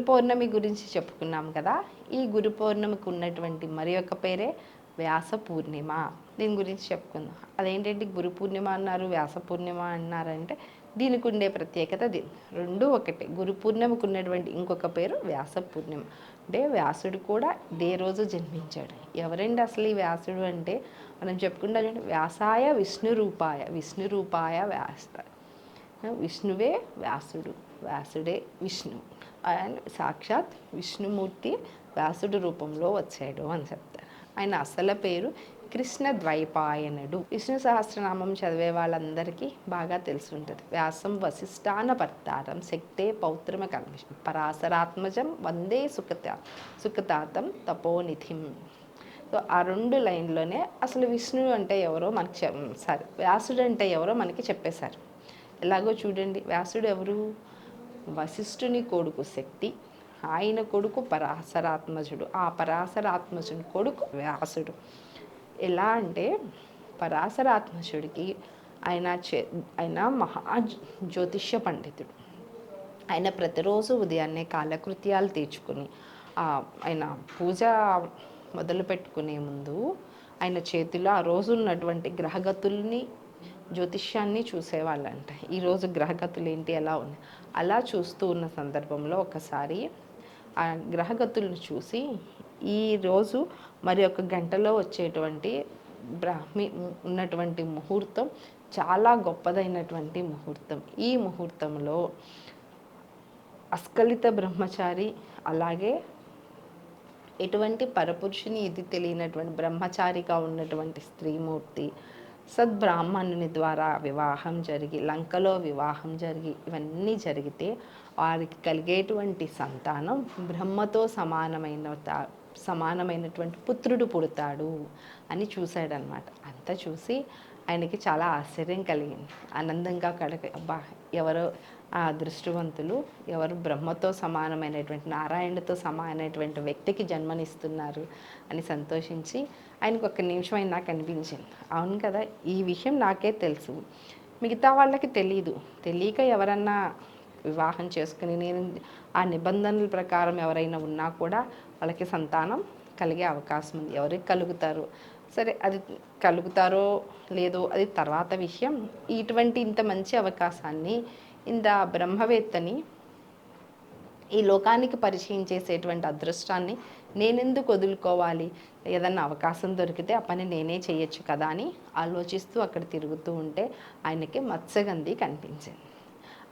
గురు పౌర్ణమి గురించి చెప్పుకున్నాం కదా. ఈ గురు పౌర్ణమికి ఉన్నటువంటి మరి ఒక పేరే వ్యాస పూర్ణిమ. దీని గురించి చెప్పుకుందాం. అదేంటంటే గురు పూర్ణిమ అన్నారు వ్యాస పూర్ణిమ అన్నారంటే దీనికి ఉండే ప్రత్యేకత దీని రెండు ఒకటే. గురు పూర్ణిమకు ఉన్నటువంటి ఇంకొక పేరు వ్యాస పూర్ణిమ. అంటే వ్యాసుడు కూడా ఇదే రోజు జన్మించాడు. ఎవరండి అసలు ఈ వ్యాసుడు అంటే? మనం చెప్పుకుంటాం వ్యాసాయ విష్ణు రూపాయ విష్ణు రూపాయ వ్యాస. విష్ణువే వ్యాసుడు వ్యాసుడే విష్ణువు అండ్ సాక్షాత్ విష్ణుమూర్తి వ్యాసుడు రూపంలో వచ్చాడు అని చెప్తారు. ఆయన అసలు పేరు కృష్ణ ద్వైపాయనుడు. విష్ణు సహస్రనామం చదివే వాళ్ళందరికీ బాగా తెలిసి ఉంటుంది వ్యాసం వశిష్టాన భర్తారం శక్తే పౌత్రమ కల్మిషం పరాశరాత్మజం వందే సుఖత సుఖతాతం తపోనిధిం. సో ఆ రెండు లైన్లోనే అసలు విష్ణువు అంటే ఎవరో మనకి సారీ వ్యాసుడు అంటే ఎవరో మనకి చెప్పేశారు. ఎలాగో చూడండి వ్యాసుడు ఎవరు? వశిష్ఠుని కొడుకు శక్తి ఆయన కొడుకు పరాశరాత్మజుడు. ఆ పరాశరాత్మజుని కొడుకు వ్యాసుడు. ఎలా అంటే పరాశరాత్మజుడికి ఆయన చే ఆయన మహా జ్యోతిష్య పండితుడు. ఆయన ప్రతిరోజు ఉదయాన్నే కాలకృత్యాలు తీర్చుకుని ఆ, ఆయన పూజ మొదలు పెట్టుకునే ముందు ఆయన చేతిలో ఆ రోజు ఉన్నటువంటి గ్రహగతుల్ని జ్యోతిష్యాన్ని చూసేవాళ్ళంట. ఈరోజు గ్రహగతులు ఏంటి ఎలా ఉన్నాయి? అలా చూస్తూ ఉన్న సందర్భంలో ఒకసారి ఆ గ్రహగతులను చూసి ఈరోజు మరి ఒక గంటలో వచ్చేటువంటి బ్రాహ్మి ఉన్నటువంటి ముహూర్తం చాలా గొప్పదైనటువంటి ముహూర్తం. ఈ ముహూర్తంలో అస్కలిత బ్రహ్మచారి అలాగే ఎటువంటి పరపురుషుని ఇది తెలియనటువంటి బ్రహ్మచారిగా ఉన్నటువంటి స్త్రీమూర్తి సద్బ్రాహ్మణుని ద్వారా వివాహం జరిగి లంకలో వివాహం జరిగి ఇవన్నీ జరిగితే వారికి కలిగేటువంటి సంతానం బ్రహ్మతో సమానమైన తా- సమానమైనటువంటి పుత్రుడు పుడతాడు అని చూశాడనమాట. అంతా చూసి ఆయనకి చాలా ఆశ్చర్యం కలిగింది. ఆనందంగా కడక అబ్బా! ఎవరో ఆ దృష్టివంతులు ఎవరు బ్రహ్మతో సమానమైనటువంటి నారాయణతో సమానమైనటువంటి వ్యక్తికి జన్మనిస్తున్నారు అని సంతోషించి ఆయనకు ఒక నిమిషం అయినా నాకు అనిపించింది. అవును కదా ఈ విషయం నాకే తెలుసు. మిగతా వాళ్ళకి తెలియదు తెలియక ఎవరన్నా వివాహం చేసుకుని నేను ఆ నిబంధనల ప్రకారం ఎవరైనా ఉన్నా కూడా వాళ్ళకి సంతానం కలిగే అవకాశం ఉంది. ఎవరికి కలుగుతారు? సరే అది కలుగుతారో లేదో అది తర్వాత విషయం. ఇటువంటి ఇంత మంచి అవకాశాన్ని ఇంత బ్రహ్మవేత్తని ఈ లోకానికి పరిచయం చేసేటువంటి అదృష్టాన్ని నేనెందుకు వదులుకోవాలి? ఏదన్నా అవకాశం దొరికితే ఆ పని నేనే చేయొచ్చు కదా అని ఆలోచిస్తూ అక్కడ తిరుగుతూ ఉంటే ఆయనకి మత్స్యగంధి కనిపించింది.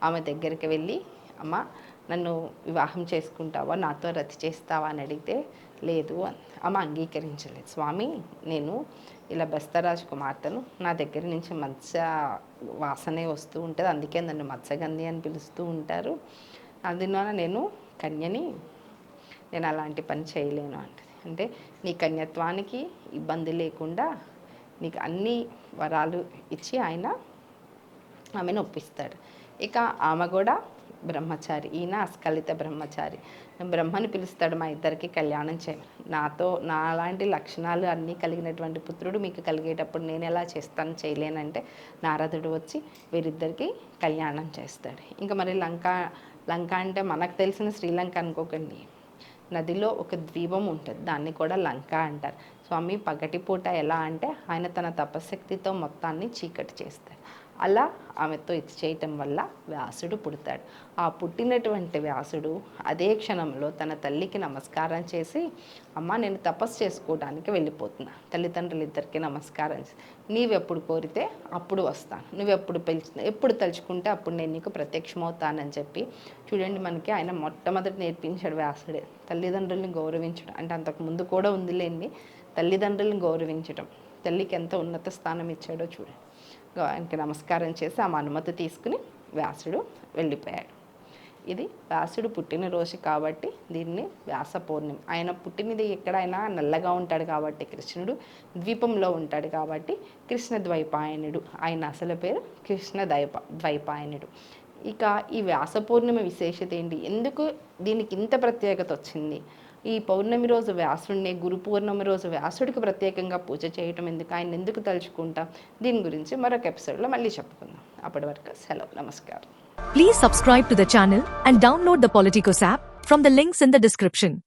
ఆమె దగ్గరికి వెళ్ళి అమ్మ నన్ను వివాహం చేసుకుంటావా? నాతో రతి చేస్తావా? అని అడిగితే లేదు ఆమె అంగీకరించలేదు. స్వామి నేను ఇలా బెస్తరాజు కుమార్తెను. నా దగ్గర నుంచి మత్స్య వాసనే వస్తూ ఉంటుంది. అందుకే నన్ను మత్స్యగంధి అని పిలుస్తూ ఉంటారు. అందువల్ల నేను కన్యని నేను అలాంటి పని చేయలేను అంటది. అంటే నీ కన్యత్వానికి ఇబ్బంది లేకుండా నీకు అన్ని వరాలు ఇచ్చి ఆయన ఆమెను ఒప్పిస్తాడు. ఇక ఆమె కూడా బ్రహ్మచారి ఈయన అస్కలిత బ్రహ్మచారి. బ్రహ్మని పిలుస్తాడు మా ఇద్దరికి కళ్యాణం చేయమని నాతో నాలాంటి లక్షణాలు అన్నీ కలిగినటువంటి పుత్రుడు మీకు కలిగేటప్పుడు నేను ఎలా చేస్తాను చేయలేనంటే నారదుడు వచ్చి వీరిద్దరికి కళ్యాణం చేస్తాడు. ఇంకా మరి లంక లంక అంటే మనకు తెలిసిన శ్రీలంక అనుకోకండి. నదిలో ఒక ద్వీపం ఉంటుంది దాన్ని కూడా లంక అంటారు. స్వామి పగటిపూట ఎలా అంటే ఆయన తన తపశక్తితో మొత్తాన్ని చీకటి చేస్తాడు అలా ఆమెతో ఇది చేయటం వల్ల వ్యాసుడు పుడతాడు. ఆ పుట్టినటువంటి వ్యాసుడు అదే క్షణంలో తన తల్లికి నమస్కారం చేసి అమ్మ నేను తపస్సు చేసుకోవడానికి వెళ్ళిపోతున్నా. తల్లిదండ్రులు ఇద్దరికి నమస్కారం చేసి నీవెప్పుడు కోరితే అప్పుడు వస్తాను. నువ్వెప్పుడు పిలిచి ఎప్పుడు తలుచుకుంటే అప్పుడు నేను నీకు ప్రత్యక్షమవుతానని చెప్పి. చూడండి మనకి ఆయన మొట్టమొదటి నేర్పించాడు వ్యాసుడే. తల్లిదండ్రుల్ని గౌరవించడం అంటే అంతకు ముందు కూడా ఉందిలేండి. తల్లిదండ్రుల్ని గౌరవించడం తల్లికి ఎంత ఉన్నత స్థానం ఇచ్చాడో చూడండి. ఆయనకి నమస్కారం చేసి ఆమె అనుమతి తీసుకుని వ్యాసుడు వెళ్ళిపోయాడు. ఇది వ్యాసుడు పుట్టినరోజు కాబట్టి దీన్ని వ్యాస పౌర్ణమి. ఆయన పుట్టినది ఎక్కడైనా నల్లగా ఉంటాడు కాబట్టి కృష్ణుడు ద్వీపంలో ఉంటాడు కాబట్టి కృష్ణ ద్వైపాయనుడు. ఆయన అసలు పేరు కృష్ణ ద్వైప ద్వైపాయనుడు. ఇక ఈ వ్యాస పౌర్ణమి విశేషత ఏంటి? ఎందుకు దీనికి ఇంత ప్రత్యేకత వచ్చింది? ఈ పౌర్ణమి రోజు వ్యాసుడిని గురు పౌర్ణమి రోజు వ్యాసుడికి ప్రత్యేకంగా పూజ చేయటం ఎందుకు? ఆయన ఎందుకు తలుచుకుంటాం? దీని గురించి మరొక ఎపిసోడ్లో మళ్ళీ చెప్పుకుందాం. అప్పటి వరకు సెలవు. నమస్కారం. Please subscribe to the channel and download the Politicos app from the links in the description